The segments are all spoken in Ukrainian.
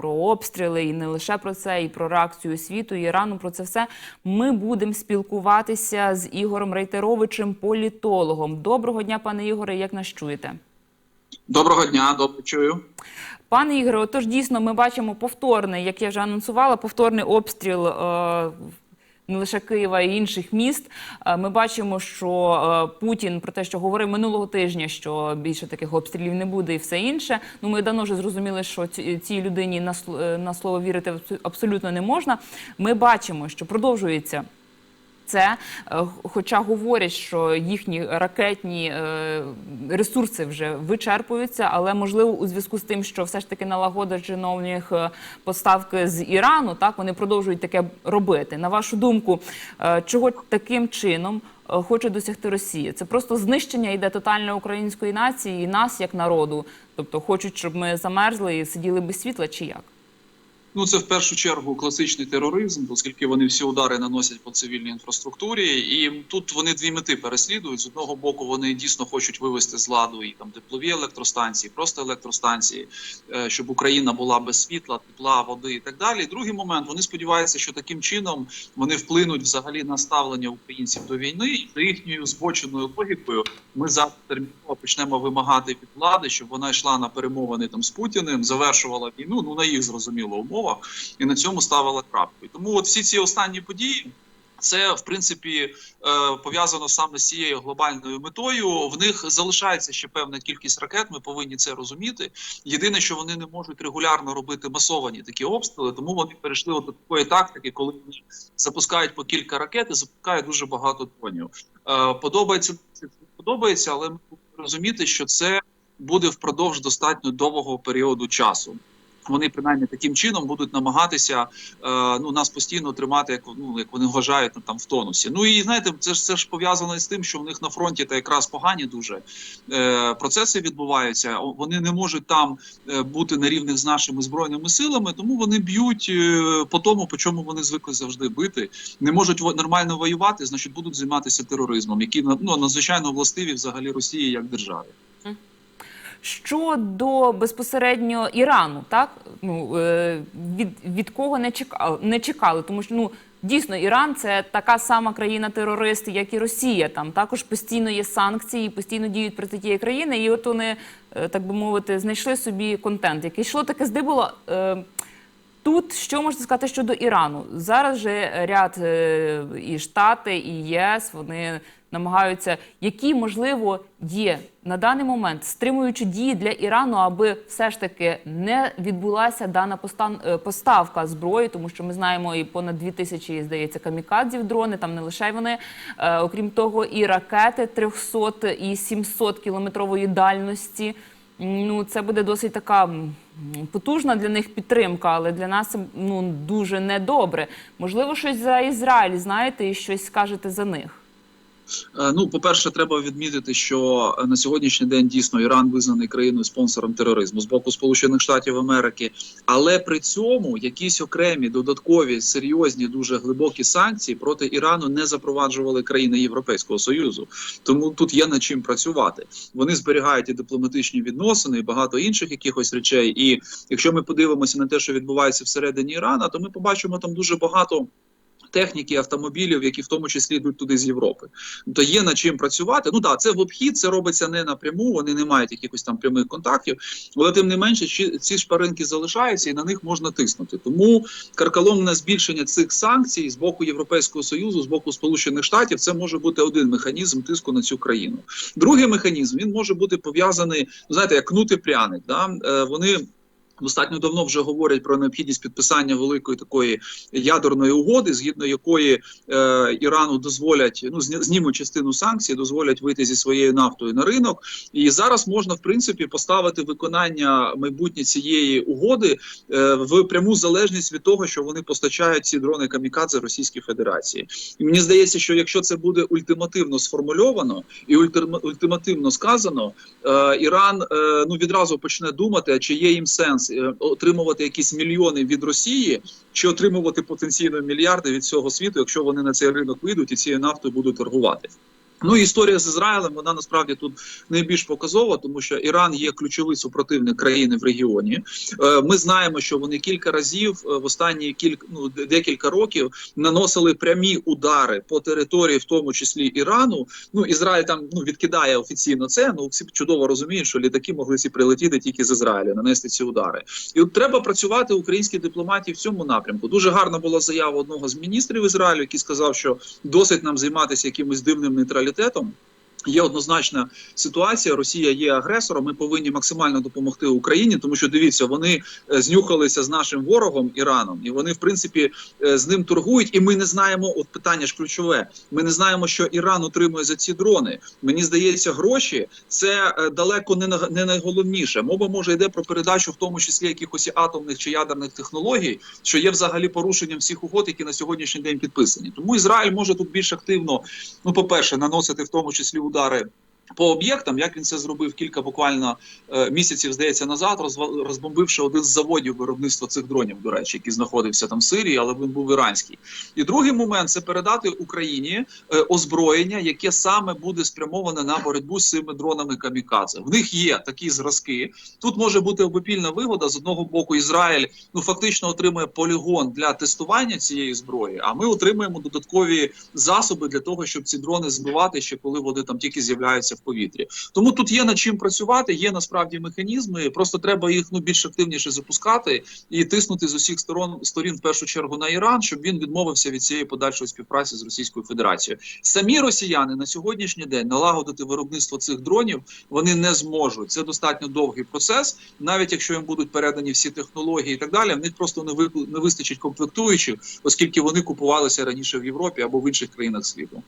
про обстріли, і не лише про це, і про реакцію світу, і Ірану. Про це все ми будемо спілкуватися з Ігорем Рейтеровичем, політологом. Доброго дня, пане Ігоре. Як нас чуєте? Доброго дня, добре чую. Пане Ігоре, отож дійсно ми бачимо повторний, як я вже анонсувала, повторний обстріл. Е- не лише Києва і інших міст. Е, Ми бачимо, що е, Путін про те, що говорив минулого тижня, що більше таких обстрілів не буде, і все інше. Ну ми давно вже зрозуміли, що ці- цій людині на е, слово вірити абсолютно не можна. Ми бачимо, що продовжується. Це, е, хоча говорять, що їхні ракетні е, ресурси вже вичерпуються, але можливо у зв'язку з тим, що все ж таки налагоджено в е, поставки з Ірану, так вони продовжують таке робити. На вашу думку, чого таким чином хоче досягти Росія? Це просто знищення йде тотальної української нації і нас як народу. Тобто хочуть, щоб ми замерзли і сиділи без світла, чи як? Ну це в першу чергу класичний тероризм, оскільки вони всі удари наносять по цивільній інфраструктурі, і тут вони дві мети переслідують. З одного боку, вони дійсно хочуть вивести з ладу і там теплові електростанції, просто електростанції, е, щоб Україна була без світла, тепла, води і так далі. Другий момент вони сподіваються, що таким чином вони вплинуть взагалі на ставлення українців до війни, і за їхньою збоченою логікою ми завтра терміново почнемо вимагати від влади, щоб вона йшла на перемовини там з Путіним, завершувала війну. Ну на їх зрозуміло умовах, і на цьому ставила крапку. Тому от всі ці останні події. Це в принципі е, пов'язано саме з цією глобальною метою. В них залишається ще певна кількість ракет. Ми повинні це розуміти. Єдине, що вони не можуть регулярно робити масовані такі обстріли, тому вони перейшли до такої тактики, коли вони запускають по кілька ракет і запускають дуже багато дронів. Е, подобається подобається, але ми повинні розуміти, що це буде впродовж достатньо довгого періоду часу. Вони принаймні таким чином будуть намагатися е, ну нас постійно тримати, як ну як вони вважають ну, там в тонусі. Ну і знаєте, це ж це ж пов'язано з тим, що в них на фронті та якраз погані дуже е, процеси відбуваються. Вони не можуть там е, бути на рівних з нашими збройними силами, тому вони б'ють е, по тому, по чому вони звикли завжди бити. Не можуть нормально воювати, значить будуть займатися тероризмом, які ну, надзвичайно властиві взагалі Росії як державі. Щодо безпосередньо Ірану, так ну е, від, від кого не чекали, не чекали, тому що ну дійсно Іран це така сама країна-терорист, як і Росія. Там також постійно є санкції, постійно діють проти тієї країни, і от вони е, так би мовити знайшли собі контент, який йшло таке здибуло. Тут що можна сказати щодо Ірану? Зараз же ряд е, і Штати, і єС вони намагаються, які можливо є на даний момент стримуючі дії для Ірану, аби все ж таки не відбулася дана е, поставка зброї, тому що ми знаємо і понад дві тисячі, здається, камікадзів дрони. Там не лише вони, Е, окрім того, і ракети 300 і 700 кілометрової дальності. Ну, це буде досить така потужна для них підтримка, але для нас ну дуже недобре. Можливо, щось за Ізраїль знаєте і щось скажете за них. Е, Ну, по-перше, треба відмітити, що е, на сьогоднішній день дійсно Іран визнаний країною спонсором тероризму з боку Сполучених Штатів Америки, але при цьому якісь окремі додаткові серйозні, дуже глибокі санкції проти Ірану не запроваджували країни Європейського союзу. Тому тут є над чим працювати. Вони зберігають і дипломатичні відносини, і багато інших якихось речей. І якщо ми подивимося на те, що відбувається всередині Ірана, то ми побачимо там дуже багато. Техніки, автомобілів, які в тому числі йдуть туди з Європи, то є над чим працювати. Ну так, це в обхід, це робиться не напряму. Вони не мають якихось там прямих контактів, але тим не менше, ці шпаринки залишаються і на них можна тиснути. Тому карколомне збільшення цих санкцій з боку Європейського союзу, з боку Сполучених Штатів, це може бути один механізм тиску на цю країну. Другий механізм він може бути пов'язаний, ну, знаєте, як кнути пряник. Да? Е, вони. Достатньо давно вже говорять про необхідність підписання великої такої ядерної угоди, згідно якої е, Ірану дозволять ну знімуть частину санкцій, дозволять вийти зі своєю нафтою на ринок. І зараз можна в принципі поставити виконання майбутнє цієї угоди е, в пряму залежність від того, що вони постачають ці дрони камікадзе Російській Федерації. І мені здається, що якщо це буде ультимативно сформульовано і ультима- ультимативно сказано, е, Іран е, ну відразу почне думати, а чи є їм сенс е, отримувати якісь мільйони від Росії, чи отримувати потенційно мільярди від цього світу, якщо вони на цей ринок вийдуть і цією нафтою будуть торгувати. Ну історія з Ізраїлем вона насправді тут найбільш показова, тому що Іран є ключовий супротивник країни в регіоні. Е, Ми знаємо, що вони кілька разів е, в останні кілька ну декілька років наносили прямі удари по території, в тому числі Ірану. Ну Ізраїль там ну відкидає офіційно це. Ну всі чудово розуміють, що літаки могли всі прилетіти тільки з Ізраїля, нанести ці удари. І от треба працювати українській дипломатії в цьому напрямку. Дуже гарна була заява одного з міністрів Ізраїлю, який сказав, що досить нам займатися якимось дивним нейтралітетом. יותר טוב. Є однозначна ситуація. Росія є агресором. Ми повинні максимально допомогти Україні, тому що дивіться, вони е, знюхалися з нашим ворогом Іраном, і вони, в принципі, е, з ним торгують. І ми не знаємо. От питання ж ключове. Ми не знаємо, що Іран отримує за ці дрони. Мені здається, гроші це е, далеко не не найголовніше. Мова може йде про передачу, в тому числі якихось атомних чи ядерних технологій, що є взагалі порушенням всіх угод, які на сьогоднішній день підписані. Тому Ізраїль може тут більш активно, ну по перше, наносити в тому числі удари. По об'єктам, як він це зробив кілька буквально е, місяців, здається, назад, розбомбивши один з заводів виробництва цих дронів, до речі, який знаходився там в Сирії, але він був іранський. І другий момент це передати Україні е, озброєння, яке саме буде спрямоване на боротьбу з цими дронами камікадзе. В них є такі зразки. Тут може бути обопільна вигода. З одного боку, Ізраїль ну фактично отримує полігон для тестування цієї зброї. А ми отримуємо додаткові засоби для того, щоб ці дрони збивати ще коли вони там тільки з'являються повітрі. Тому тут є над чим працювати. Є насправді механізми. Просто треба їх ну більш активніше запускати і тиснути з усіх сторон сторін в першу чергу на Іран, щоб він відмовився від цієї подальшої співпраці з Російською Федерацією. Самі росіяни на сьогоднішній день налагодити виробництво цих дронів вони не зможуть. Це достатньо довгий процес. Навіть якщо їм будуть передані всі технології і так далі, в них просто не ви не вистачить комплектуючих, оскільки вони купувалися раніше в Європі або в інших країнах світу.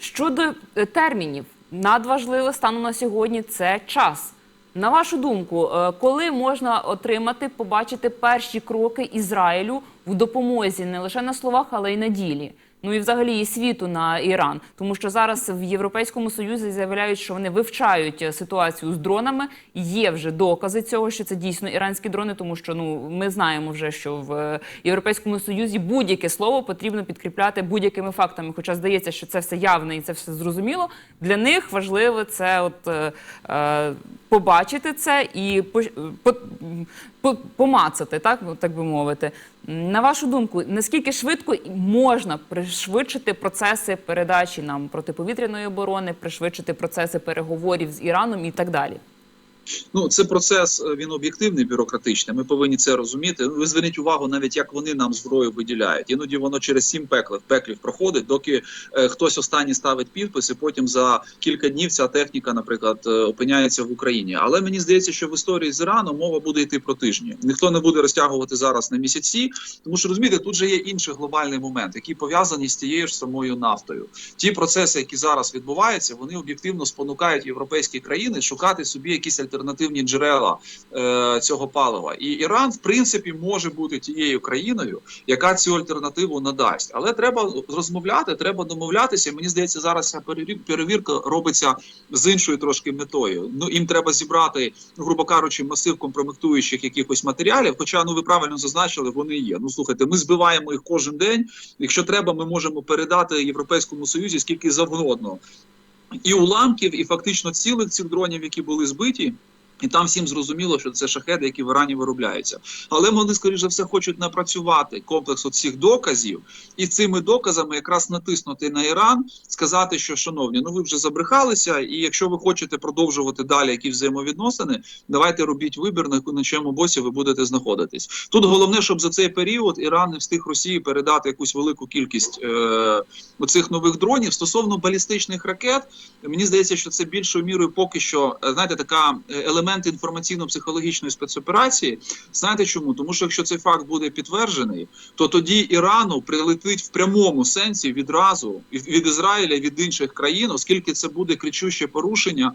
Щодо е, термінів, надважливе станом на сьогодні це час. На вашу думку, е, коли можна отримати, побачити перші кроки Ізраїлю в допомозі не лише на словах, але й на ділі? Ну і взагалі і світу на Іран, тому що зараз в Європейському Союзі заявляють, що вони вивчають е, ситуацію з дронами. Є вже докази цього, що це дійсно іранські дрони, тому що ну ми знаємо вже, що в е, Європейському Союзі будь-яке слово потрібно підкріпляти будь-якими фактами. Хоча здається, що це все явне і це все зрозуміло. Для них важливо це от е, е, побачити це і по, по, по, помацати, так, ну, так би мовити. На вашу думку, наскільки швидко можна пришвидшити процеси передачі нам протиповітряної оборони, пришвидшити процеси переговорів з Іраном і так далі? Ну, це процес е, він об'єктивний, бюрократичний. Ми повинні це розуміти. Ви зверніть увагу, навіть як вони нам зброю виділяють. Іноді воно через сім пеклів пеклів проходить, доки е, хтось останній ставить підпис, і потім за кілька днів ця техніка, наприклад, е, опиняється в Україні. Але мені здається, що в історії з Іраном мова буде йти про тижні. Ніхто не буде розтягувати зараз на місяці, тому що розумієте, тут же є інший глобальний момент, який пов'язаний з тією ж самою нафтою. Ті процеси, які зараз відбуваються, вони об'єктивно спонукають європейські країни шукати собі якісь альтернативні джерела е, цього палива. І Іран, в принципі, може бути тією країною, яка цю альтернативу надасть. Але треба розмовляти, треба домовлятися. Мені здається, зараз ця перевірка робиться з іншою трошки метою. Ну їм треба зібрати, грубо кажучи, масив компрометуючих якихось матеріалів. Хоча ну ви правильно зазначили, вони є. Ну слухайте, ми збиваємо їх кожен день. Якщо треба, ми можемо передати Європейському Союзі скільки завгодно і уламків, і фактично цілих цих дронів, які були збиті. І там всім зрозуміло, що це шахеди, які в Ірані виробляються. Але вони, скоріш за все, хочуть напрацювати комплекс цих доказів, і цими доказами якраз натиснути на Іран, сказати, що шановні, ну ви вже забрехалися, і якщо ви хочете продовжувати далі якісь взаємовідносини, давайте робіть вибір, на, на чому боці ви будете знаходитись. Тут головне, щоб за цей період Іран не встиг Росії передати якусь велику кількість е, оцих нових дронів стосовно балістичних ракет. Мені здається, що це більшою мірою поки що е, знаєте, така е, елемент інформаційно-психологічної спецоперації. Знаєте чому? Тому що якщо цей факт буде підтверджений, то тоді Ірану прилетить в прямому сенсі відразу від від Ізраїля від інших країн, оскільки це буде кричуще порушення.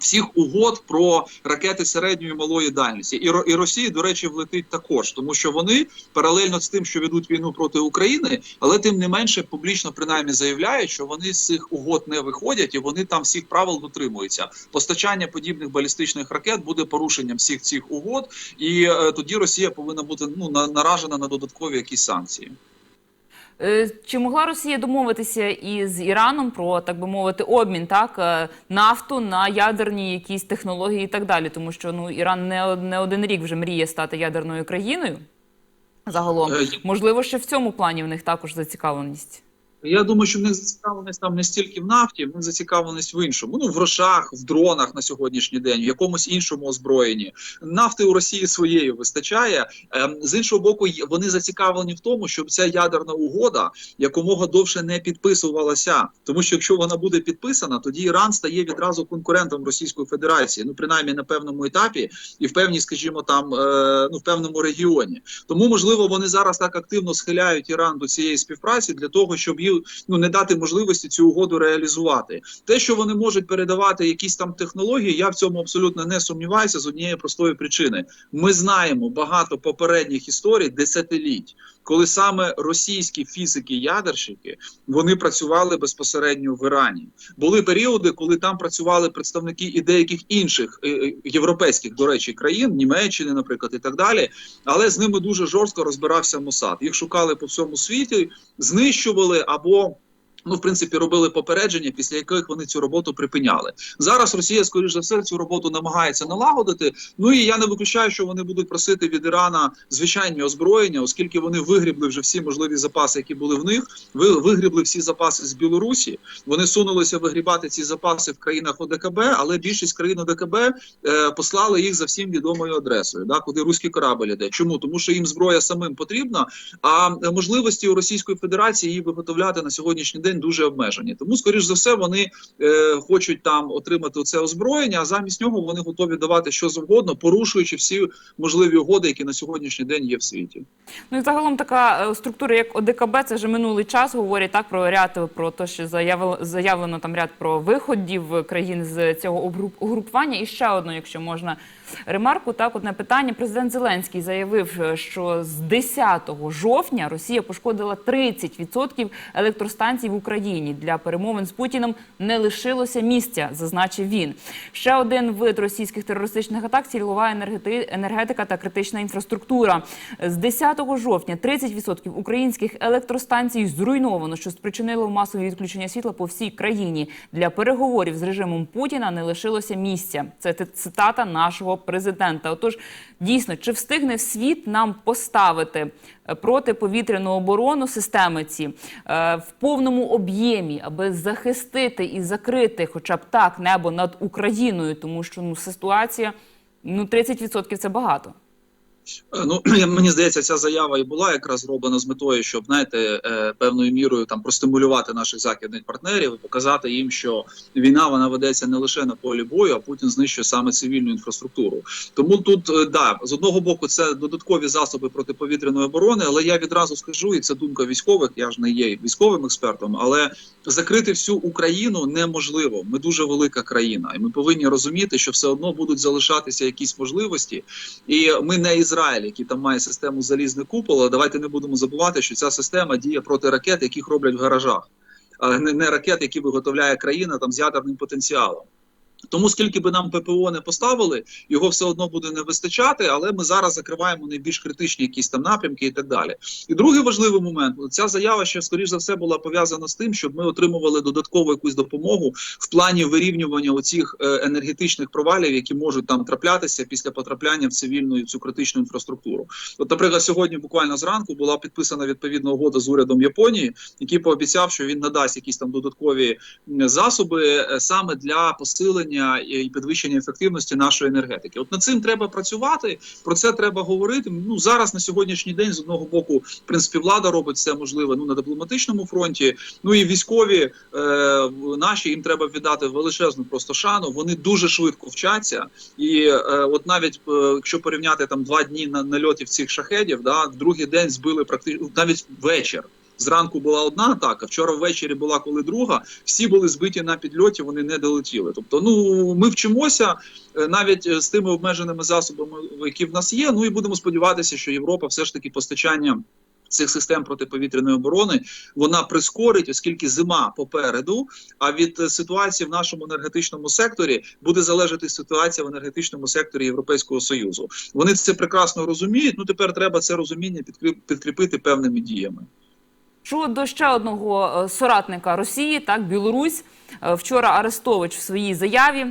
Всіх угод про ракети середньої і малої дальності, і і Росії, до речі, влетить також, тому що вони паралельно з тим, що ведуть війну проти України, але тим не менше публічно принаймні заявляють, що вони з цих угод не виходять, і вони там всіх правил дотримуються. Постачання подібних балістичних ракет буде порушенням всіх цих угод, і е, тоді Росія повинна бути ну на- наражена на додаткові якісь санкції. Е, Чи могла Росія домовитися із Іраном про так би мовити обмін так е, нафту на ядерні якісь технології і так далі? Тому що ну Іран не, не один рік вже мріє стати ядерною країною. Загалом, Е, можливо, ще в цьому плані в них також зацікавленість. Я думаю, що в них зацікавленість там не стільки в нафті, в них зацікавленість в іншому. Ну в грошах, в дронах на сьогоднішній день, в якомусь іншому озброєнні. Нафти у Росії своєї вистачає. Ем, з іншого боку, вони зацікавлені в тому, щоб ця ядерна угода якомога довше не підписувалася. Тому що якщо вона буде підписана, тоді Іран стає відразу конкурентом Російської Федерації. Ну принаймні на певному етапі і в певній, скажімо, там е, ну в певному регіоні. Тому можливо вони зараз так активно схиляють Іран до цієї співпраці для того, щоб їй ну не дати можливості цю угоду реалізувати. Те, що вони можуть передавати якісь там технології, я в цьому абсолютно не сумніваюся з однієї простої причини. Ми знаємо багато попередніх історій десятиліть, коли саме російські фізики-ядерщики вони працювали безпосередньо в Ірані. Були періоди, коли там працювали представники і деяких інших е, е, європейських, до речі, країн, Німеччини, наприклад, і так далі. Але з ними дуже жорстко розбирався Мосад. Їх шукали по всьому світі, знищували або. Ну, в принципі, робили попередження, після яких вони цю роботу припиняли. Зараз Росія, скоріш за все, цю роботу намагається налагодити. Ну і я не виключаю, що вони будуть просити від Ірана звичайні озброєння, оскільки вони вигрібли вже всі можливі запаси, які були в них. Ви вигрібли всі запаси з Білорусі. Вони сунулися вигрібати ці запаси в країнах ОДКБ, але більшість країн ОДКБ е, послали їх за всім відомою адресою, да, куди руський корабель іде. Чому? Тому що їм зброя самим потрібна, а е, можливості у Російської Федерації її виготовляти на сьогоднішній день дуже обмежені. Тому, скоріш за все, вони е, хочуть там отримати це озброєння, а замість нього вони готові давати що завгодно, порушуючи всі можливі угоди, які на сьогоднішній день є в світі. Ну і загалом така е, структура, як ОДКБ, це вже минулий час. Говорять так про ряд про те, що заявило заявлено там ряд про виходів країн з цього угрупування. І ще одну, якщо можна ремарку, так одне питання. Президент Зеленський заявив, е, що з 10 жовтня Росія пошкодила 30% електростанцій в Україні. Для перемовин з Путіним не лишилося місця, зазначив він. Ще один вид російських терористичних атак цільова енергетика та критична інфраструктура. З 10 жовтня 30% українських електростанцій зруйновано, що спричинило масові відключення світла по всій країні. Для переговорів з режимом Путіна не лишилося місця. Це цитата нашого президента. Отож, дійсно, чи встигне світ нам поставити протиповітряну оборону системи ці е, в повному об'ємі, аби захистити і закрити, хоча б так, небо над Україною, тому що ну ситуація ну 30% це багато. Е, Ну мені здається, ця заява і була якраз зроблена з метою, щоб знаєте, е, певною мірою там простимулювати наших західних партнерів і показати їм, що війна вона ведеться не лише на полі бою, а Путін знищує саме цивільну інфраструктуру. Тому тут е, да з одного боку це додаткові засоби протиповітряної оборони, але я відразу скажу, і це думка військових. Я ж не є військовим експертом, але закрити всю Україну неможливо. Ми дуже велика країна, і ми повинні розуміти, що все одно будуть залишатися якісь можливості. І ми не Ізраїль, який там має систему залізне купол. але Давайте не будемо забувати, що ця система діє проти ракет, яких роблять в гаражах, а не ракет, які виготовляє країна там з ядерним потенціалом. Тому скільки би нам ППО не поставили, його все одно буде не вистачати, але ми зараз закриваємо найбільш критичні якісь там напрямки і так далі. І другий важливий момент: ця заява ще скоріш за все була пов'язана з тим, щоб ми отримували додаткову якусь допомогу в плані вирівнювання оцих е, енергетичних провалів, які можуть там траплятися після потрапляння в цивільну і цю критичну інфраструктуру. От, наприклад, сьогодні буквально зранку була підписана відповідна угода з урядом Японії, який пообіцяв, що він надасть якісь там додаткові засоби е, саме для посилення і підвищення ефективності нашої енергетики. От над цим треба працювати. Про це треба говорити. Ну зараз на сьогоднішній день з одного боку, в принципі, влада робить все можливе ну на дипломатичному фронті. Ну і військові е, наші їм треба віддати величезну просто шану. Вони дуже швидко вчаться, і е, от навіть е, якщо порівняти там два дні на нальотів цих шахедів, да другий день збили практично навіть вечір. Зранку була одна атака, вчора ввечері була коли друга. Всі були збиті на підльоті, вони не долетіли. Тобто, ну ми вчимося е, навіть е, з тими обмеженими засобами, які в нас є. Ну і будемо сподіватися, що Європа все ж таки постачання. Цих систем протиповітряної оборони вона прискорить, оскільки зима попереду. А від е, ситуації в нашому енергетичному секторі буде залежати ситуація в енергетичному секторі Європейського союзу. Вони це прекрасно розуміють. Ну тепер треба це розуміння підкріп- підкріпити певними діями. Щодо ще одного е, соратника Росії, так Білорусь, Е, вчора Арестович в своїй заяві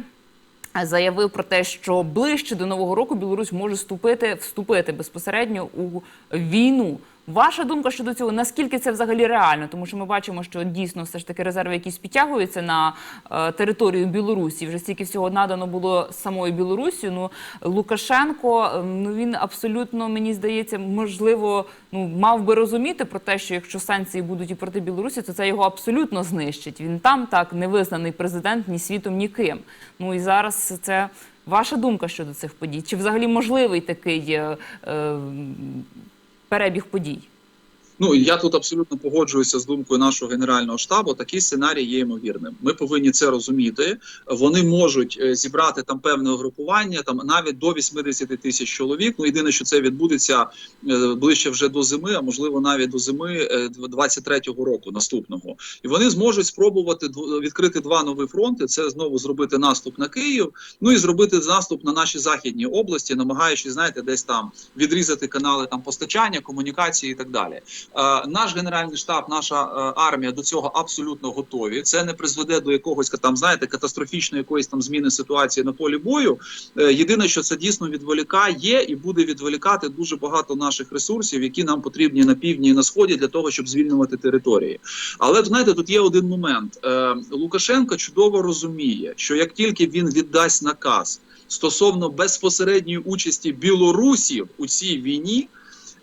е, заявив про те, що ближче до нового року Білорусь може вступити вступити безпосередньо у війну. Ваша думка щодо цього, наскільки це взагалі реально? Тому що ми бачимо, що дійсно все ж таки резерви якісь підтягуються на е, територію Білорусі. Вже стільки всього надано було самою Білорусі. Ну Лукашенко, е, ну він абсолютно мені здається, можливо, ну мав би розуміти про те, що якщо санкції будуть і проти Білорусі, то це його абсолютно знищить. Він там так не визнаний президент ні світом, ні ким. Ну і зараз це ваша думка щодо цих подій. Чи взагалі можливий такий е, е, перебіг подій? Ну я тут абсолютно погоджуюся з думкою нашого генерального штабу. Такий сценарій є ймовірним. Ми повинні це розуміти. Вони можуть е, зібрати там певне угрупування, там навіть до 80 тисяч чоловік. Ну єдине, що це відбудеться е, ближче вже до зими, а можливо навіть до зими е, 23-го року наступного. І вони зможуть спробувати відкрити два нові фронти. Це знову зробити наступ на Київ. Ну і зробити наступ на наші західні області, намагаючись, знаєте, десь там відрізати канали там постачання, комунікації і так далі. Е, наш генеральний штаб, наша е, армія до цього абсолютно готові. Це не призведе до якогось там, знаєте, катастрофічної якоїсь там зміни ситуації на полі бою. Е, єдине, що це дійсно відволікає і буде відволікати дуже багато наших ресурсів, які нам потрібні на півдні і на сході для того, щоб звільнювати території. Але знаєте, тут є один момент. Лукашенко чудово розуміє, що як тільки він віддасть наказ стосовно безпосередньої участі білорусів у цій війні.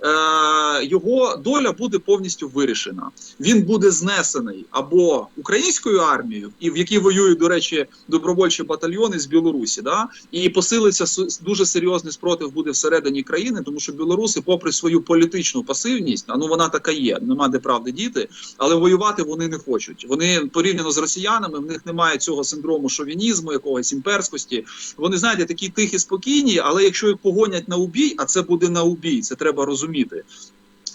Е, Його доля буде повністю вирішена. Він буде знесений або українською армією, і в якій воюють, до речі, добровольчі батальйони з Білорусі, да і посилиться дуже серйозний спротив буде всередині країни, тому що білоруси, попри свою політичну пасивність, а ну вона така є, нема де правди діти, але воювати вони не хочуть. Вони порівняно з росіянами, в них немає цього синдрому шовінізму, якогось імперськості. Вони знаєте, такі тихі, спокійні, але якщо їх погонять на убій, а це буде на убій, це треба розуміти.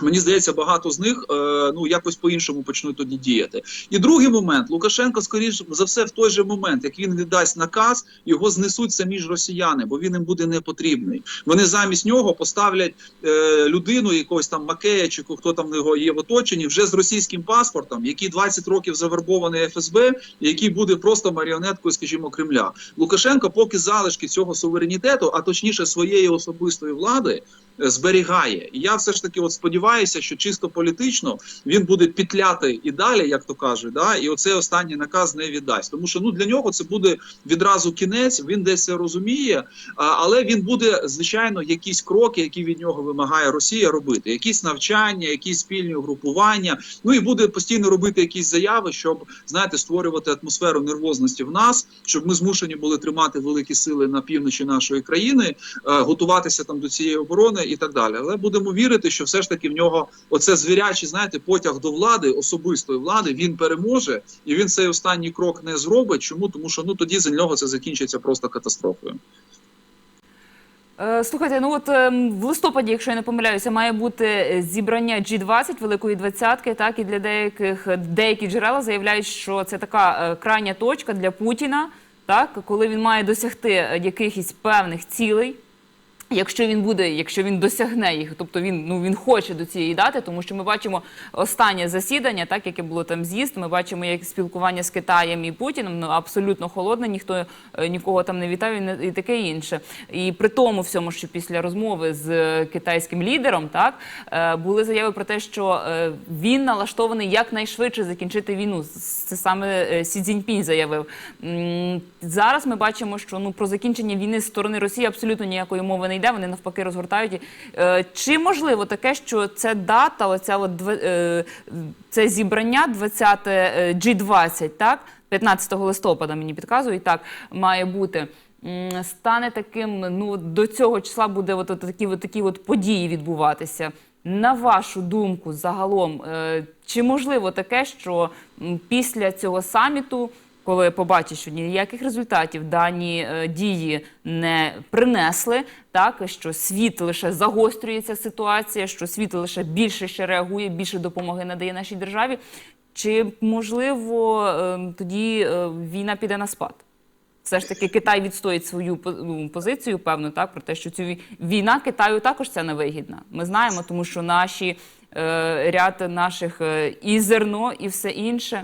Мені здається, багато з них е, ну якось по-іншому почнуть тоді діяти. І другий момент Лукашенко, скоріш за все, в той же момент, як він віддасть наказ, його знесуть самі ж росіяни, бо він їм буде не потрібний. Вони замість нього поставлять е, людину, якогось там Макея чи хто там в нього є в оточенні, вже з російським паспортом, який 20 років завербований ФСБ, який буде просто маріонеткою, скажімо, Кремля. Лукашенко, поки залишки цього суверенітету, а точніше своєї особистої влади, зберігає. І я все ж таки от сподіваюся, що чисто політично він буде пітляти і далі, як то кажуть, да, і оцей останній наказ не віддасть. Тому що ну для нього це буде відразу кінець. Він десь це розуміє, але він буде звичайно якісь кроки, які від нього вимагає Росія, робити, якісь навчання, якісь спільні угрупування. Ну і буде постійно робити якісь заяви, щоб знаєте, створювати атмосферу нервозності в нас, щоб ми змушені були тримати великі сили на півночі нашої країни, е, готуватися там до цієї оборони і так далі. Але будемо вірити, що все ж таки в нього оце звірячий, знаєте, потяг до влади, особистої влади, він переможе, і він цей останній крок не зробить. Чому? Тому що ну тоді за нього це закінчиться просто катастрофою. Е, Слухайте, ну от ем, в листопаді, якщо я не помиляюся, має бути зібрання G20, Великої двадцятки. Так і для деяких деякі джерела заявляють, що це така е, крайня точка для Путіна, так коли він має досягти е, якихось певних цілей. Якщо він буде, якщо він досягне їх, тобто він ну він хоче до цієї дати, тому що ми бачимо останнє засідання, так яке було там з'їзд. Ми бачимо як спілкування з Китаєм і Путіним, ну абсолютно холодне, ніхто е, нікого там не вітав і, не- і таке інше. І при тому всьому, що після розмови з е, китайським лідером, так е, були заяви про те, що він налаштований якнайшвидше закінчити війну. Це саме Сі Цзіньпінь заявив. Зараз ми бачимо, що ну про закінчення війни з сторони Росії абсолютно ніякої мови не йде. Вони навпаки розгортають. Е, Чи можливо таке, що це дата, оця от две- е, це зібрання 20 е, G20, так 15 листопада мені підказують, так має бути. Стане таким, ну до цього числа буде от, от такі, от такі от події відбуватися. На вашу думку, загалом, е, чи можливо таке, що після цього саміту коли побачить, що ніяких результатів дані е, дії не принесли, так що світ лише загострюється ситуація, що світ лише більше ще реагує, більше допомоги надає нашій державі. Чи можливо е, тоді е, війна піде на спад? Все ж таки Китай відстоїть свою ну, позицію, певно, так про те, що цю вій- війна Китаю також це невигідна. Ми знаємо, тому що наші ряд наших і зерно, і все інше.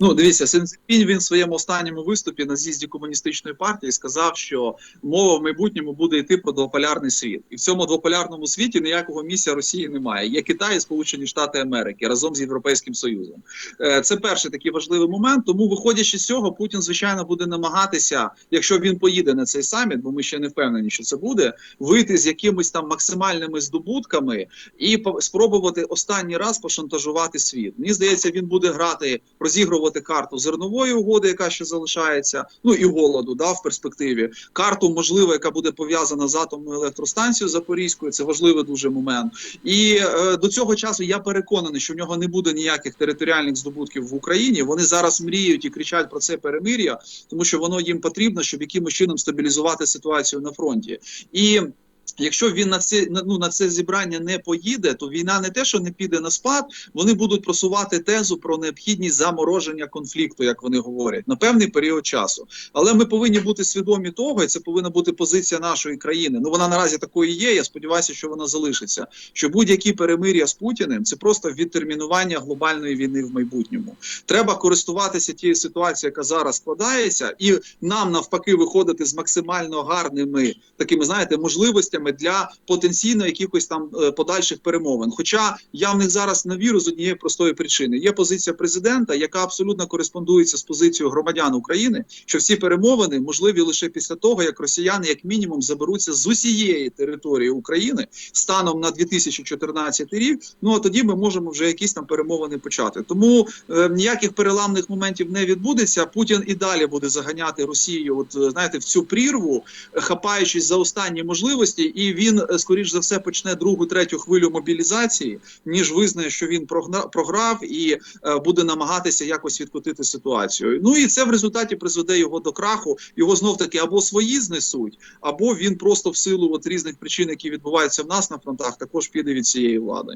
Ну, дивіться, Син він в своєму останньому виступі на з'їзді комуністичної партії сказав, що мова в майбутньому буде йти про двополярний світ, і в цьому двополярному світі ніякого місця Росії немає. Є Китай і Сполучені Штати Америки разом з Європейським Союзом. Е, Це перший такий важливий момент. Тому, виходячи з цього, Путін звичайно буде намагатися, якщо він поїде на цей саміт, бо ми ще не впевнені, що це буде, вийти з якимись там максимальними здобутками і спробувати останній раз пошантажувати світ. Мені здається, він буде грати, розігрувати карту зернової угоди, яка ще залишається, ну і голоду, да, в перспективі. Карту, можливо, яка буде пов'язана з атомною електростанцією Запорізькою. Це важливий дуже момент. І е, до цього часу я переконаний, що в нього не буде ніяких територіальних здобутків в Україні. Вони зараз мріють і кричать про це перемир'я, тому що воно їм потрібно, щоб якимось чином стабілізувати ситуацію на фронті. І Якщо він на це ну, на це зібрання не поїде, то війна не те, що не піде на спад, вони будуть просувати тезу про необхідність замороження конфлікту, як вони говорять, на певний період часу. Але ми повинні бути свідомі того, і це повинна бути позиція нашої країни. Ну вона наразі такою є. Я сподіваюся, що вона залишиться. Що будь-які перемир'я з Путіним це просто відтермінування глобальної війни в майбутньому. Треба користуватися тією ситуацією, яка зараз складається, і нам навпаки виходити з максимально гарними такими, знаєте, можливостями для потенційно якихось там е, подальших перемовин. Хоча я в них зараз не вірю з однієї простої причини. Є позиція президента, яка абсолютно кореспондується з позицією громадян України, що всі перемовини можливі лише після того, як росіяни, як мінімум, заберуться з усієї території України станом на 2014 рік. Ну а тоді ми можемо вже якісь там перемовини почати. Тому е, ніяких переламних моментів не відбудеться. Путін і далі буде заганяти Росію, от е, знаєте, в цю прірву, е, хапаючись за останні можливості, і він е, скоріш за все почне другу, третю хвилю мобілізації, ніж визнає, що він програв і е, буде намагатися якось відкотити ситуацію. Ну і це в результаті призведе його до краху. Його знов таки або свої знесуть, або він просто в силу от різних причин, які відбуваються в нас на фронтах, також піде від цієї влади.